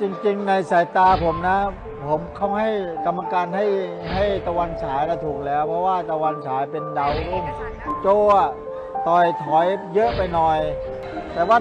จริงๆในสายตาผมนะ ผมเขาให้กรรมการให้ให้ตะวันฉายนะถูกแล้ว เพราะว่าตะวันฉายเป็นดาวรุ่งโจ้ต่อยถอยเยอะไปหน่อย แต่ว่า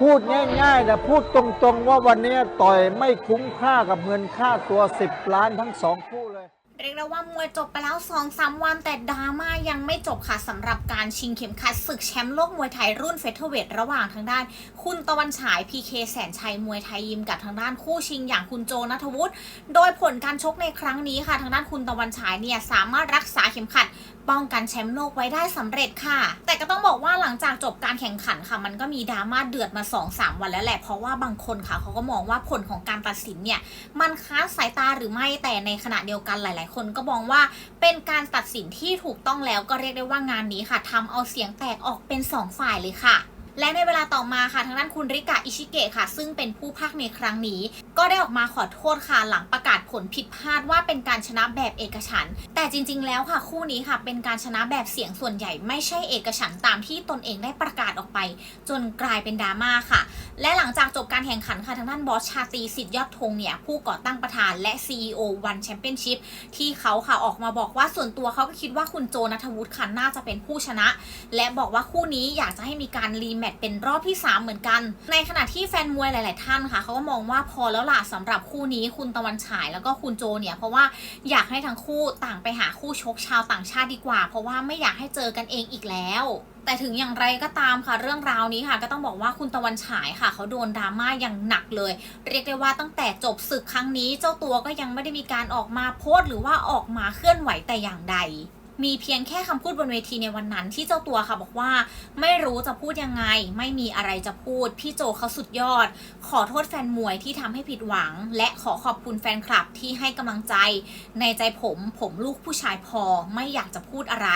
พูดง่ายๆแต่พูดตรงๆว่าวันนี้ต่อยไม่คุ้มค่ากับเงินค่าตัว 10 ล้านทั้งสองคู่เลย เรียกได้ว่ามวยจบไปแล้ว2อสวันแต่ดราม่ายังไม่จบค่ะสำหรับการชิงเข็มขัดศึกแชมป์โลกมวยไทยรุ่นเฟเธอร์เวทระหว่างทางด้าน คุณตะวันฉายพีเคแสนชัยมวยไทยยิมกับทางด้านคู่ชิงอย่างคุณโจนัทวุฒิโดยผลการชกในครั้งนี้ค่ะ ทางด้านคุณตะวันฉายเนี่ยสามารถรักษาเข็มขัดป้องกันแชมป์โลกไว้ได้สำเร็จค่ะ แต่ก็ต้องบอกว่าหลังจากจบการแข่งขันค่ะ มันก็มีดราม่าเดือดมา 2-3 วันแล้วแหละ เพราะว่าบางคนค่ะเขาก็มองว่าผลของการตัดสินเนี่ย มันค้านสายตาหรือไม่ แต่ในขณะเดียวกันหลาย ๆ คนก็มองว่าเป็นการตัดสินที่ถูกต้องแล้วก็เรียกได้ว่างานนี้ค่ะทำเอาเสียงแตกออกเป็น 2 ฝ่ายเลยค่ะ และในเวลาต่อมาค่ะทางด้านคุณริกะอิชิเกะค่ะ ซึ่งเป็นผู้พากในครั้งนี้ ก็ได้ออกมาขอโทษค่ะหลังประกาศผลผิดพลาดว่าเป็นการชนะแบบเอกฉัน แต่จริง ๆ แล้วค่ะคู่นี้ค่ะ เป็นการชนะแบบเสียงส่วนใหญ่ไม่ใช่เอกฉันตามที่ตนเองได้ประกาศออกไป จนกลายเป็นดราม่าค่ะ และหลังจากจบการแข่งขันค่ะทางด้านบอสชาตีสิทธิ์ยอดธงเนี่ย ผู้ก่อตั้งประธานและ CEO One Championship ที่เขาค่ะออกมาบอกว่าส่วนตัวเขาก็คิดว่าคุณโจนัทวุฒิค่ะน่าจะเป็นผู้ชนะ และบอกว่าคู่นี้อยากจะให้มีการรีแมตช์เป็นรอบที่ 3 เหมือนกัน ในขณะที่แฟนมวยหลาย ๆ ท่านค่ะเขาก็มองว่าพอแล้วล่ะสำหรับคู่นี้คุณตะวันฉายแล้วก็คุณโจเนี่ยเพราะว่าอยากให้ทั้งคู่ต่างไปหาคู่ชกชาวต่างชาติดีกว่า เพราะว่าไม่อยากให้เจอกันเองอีกแล้วแต่ถึงอย่างไรก็ตามค่ะเรื่องราวนี้ค่ะ ก็ต้องบอกว่าคุณตะวันฉายค่ะเขาโดนดราม่าอย่างหนักเลย เรียกได้ว่าตั้งแต่จบศึกครั้งนี้ เจ้าตัวก็ยังไม่ได้มีการออกมาโพสต์หรือว่าออกมาเคลื่อนไหวแต่อย่างใดมีเพียงแค่คำพูดบนเวทีในวันนั้นที่เจ้าตัวค่ะบอกว่า ไม่รู้จะพูดยังไง ไม่มีอะไรจะพูด พี่โจเขาสุดยอด ขอโทษแฟนมวยที่ทำให้ผิดหวัง และขอขอบคุณแฟนคลับที่ให้กำลังใจ ในใจผมผมลูกผู้ชายพอไม่อยากจะพูดอะไร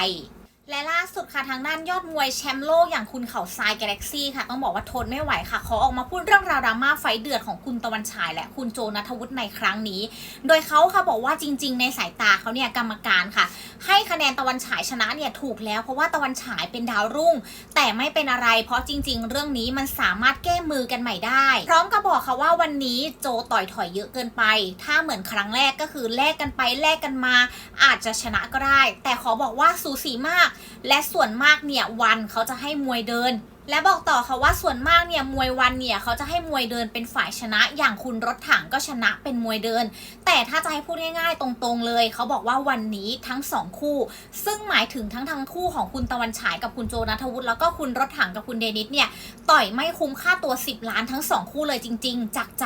และล่าสุดค่ะทางด้านยอดมวยแชมป์โลกอย่างคุณเขาทรายกาแล็กซี่ค่ะ ต้องบอกว่าทนไม่ไหวค่ะ ขอออกมาพูดเรื่องราวดราม่าไฟเดือดของคุณตะวันฉาย และคุณโจนัทวุฒิในครั้งนี้ โดยเขาค่ะบอกว่าจริง ๆ ในสายตาเขาเนี่ยกรรมการค่ะ ให้คะแนนตะวันฉายชนะเนี่ยถูกแล้ว เพราะว่าตะวันฉายเป็นดาวรุ่ง แต่ไม่เป็นอะไร เพราะจริง ๆ เรื่องนี้มันสามารถแก้มือกันใหม่ได้ พร้อมกับบอกค่ะว่าวันนี้โจต่อยถอยเยอะเกินไป ถ้าเหมือนครั้งแรกก็คือแลกกันไปแลกกันมา อาจจะชนะก็ได้ แต่ขอบอกว่าสูสีมากและส่วนมากเนี่ยวันเขาจะให้มวยเดิน และบอกต่อค่ะว่าส่วนมากเนี่ยมวยวันเนี่ยเขาจะให้มวยเดินเป็นฝ่ายชนะ อย่างคุณรถถังก็ชนะเป็นมวยเดิน แต่ถ้าจะให้พูดง่ายๆ ตรงๆเลย เขาบอกว่าวันนี้ทั้งสองคู่ ซึ่งหมายถึงทั้งทั้งคู่ของคุณตะวันฉายกับคุณโจนัทวุฒิแล้วก็คุณรถถังกับคุณเดนิสเนี่ยต่อยไม่คุ้มค่าตัว 10 ล้านทั้งสองคู่เลยจริง ๆ จากใจ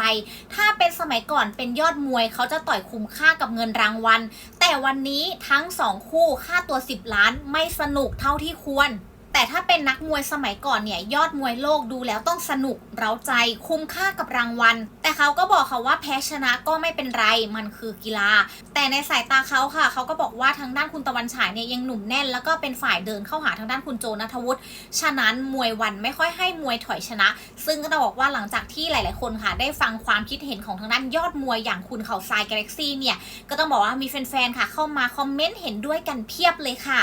ถ้าเป็นสมัยก่อนเป็นยอดมวยเขาจะต่อยคุ้มค่ากับเงินรางวัลแต่วันนี้ทั้งสองคู่ค่าตัว 10 ล้านไม่สนุกเท่าที่ควร แต่ถ้าเป็นนักมวยสมัยก่อนเนี่ยยอดมวยโลกดูแล้วต้องสนุกเร้าใจคุ้มค่ากับรางวัล แต่เขาก็บอกค่ะว่าแพ้ชนะก็ไม่เป็นไรมันคือกีฬา แต่ในสายตาเขาค่ะเขาก็บอกว่าทางด้านคุณตะวันฉายเนี่ยยังหนุ่มแน่น แล้วก็เป็นฝ่ายเดินเข้าหาทางด้านคุณโจนัทวุฒิฉะนั้นมวยวันไม่ค่อยให้มวยถอยชนะ ซึ่งก็ต้องบอกว่าหลังจากที่หลาย ๆ คนค่ะ ได้ฟังความคิดเห็นของทางด้านยอดมวยอย่างคุณเขาทรายกาแล็กซี่เนี่ยก็ต้องบอกว่ามีแฟน ๆ ค่ะ เข้ามาคอมเมนต์เห็นด้วยกันเพียบเลยค่ะ